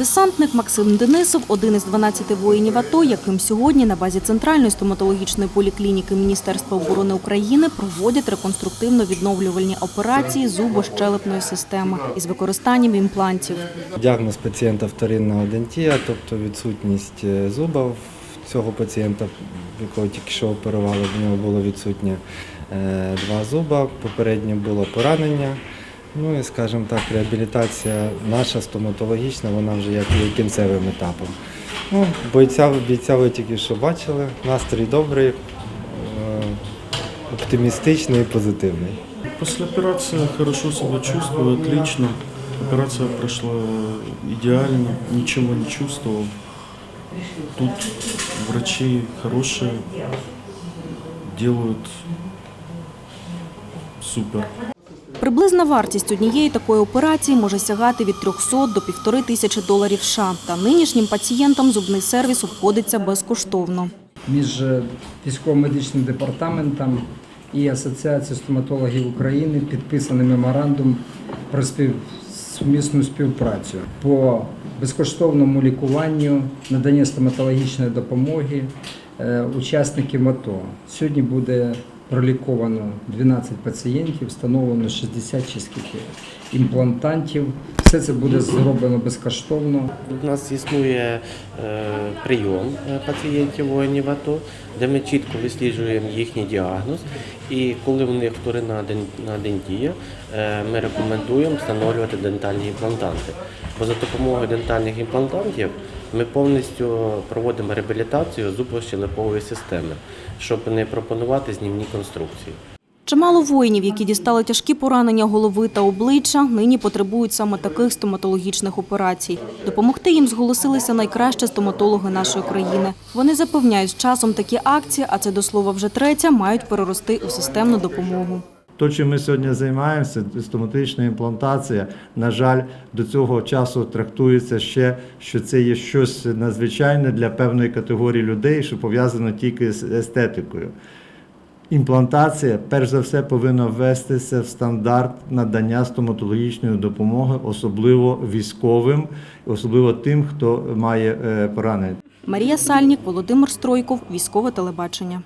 Десантник Максим Денисов – один із 12 воїнів АТО, яким сьогодні на базі Центральної стоматологічної поліклініки Міністерства оборони України проводять реконструктивно-відновлювальні операції зубо-щелепної системи із використанням імплантів. Діагноз пацієнта вторинного дентія, тобто відсутність е, зуба цього пацієнта, якого тільки що оперували, в нього було відсутнє е, два зуба, попереднє було поранення. Ну і, скажімо так, реабілітація наша стоматологічна, вона вже як є кінцевим етапом. Ну, бойця, бійця ви тільки що бачили, настрій добрий, е, оптимістичний і позитивний. После операции хорошо себя чувствую, отлично. Операция прошла идеально, ничего не чувствовал. Тут врачи хорошие, делают супер. Приблизна вартість однієї такої операції може сягати від 300 до півтори тисячі доларів США. Та нинішнім пацієнтам зубний сервіс обходиться безкоштовно. між е, військово-медичним департаментом і Асоціацією стоматологів України підписаний меморандум про спів... сумісну співпрацю по безкоштовному лікуванню, наданню стоматологічної допомоги е, учасників АТО. Сьогодні буде проліковано 12 пацієнтів, встановлено 60 чи імплантантів. Все це буде зроблено безкоштовно. У нас існує е, прийом е, пацієнтів воїнів АТО, де ми чітко висліджуємо їхній діагноз. І коли в них вторинна ден- на дентія, е, ми рекомендуємо встановлювати дентальні імплантанти. Бо за допомогою дентальних імплантантів ми повністю проводимо реабілітацію зубощелепової системи, щоб не пропонувати знімні конструкції. Чимало воїнів, які дістали тяжкі поранення голови та обличчя, нині потребують саме таких стоматологічних операцій. Допомогти їм зголосилися найкращі стоматологи нашої країни. Вони запевняють, з часом такі акції, а це до слова вже третя, мають перерости у системну допомогу. То, чим ми сьогодні займаємося, стоматична імплантація, на жаль, до цього часу трактується ще, що це є щось надзвичайне для певної категорії людей, що пов'язано тільки з естетикою. Імплантація, перш за все, повинна ввестися в стандарт надання стоматологічної допомоги, особливо військовим, особливо тим, хто має е, поранення. Марія Сальнік, Володимир Стройков, військове телебачення.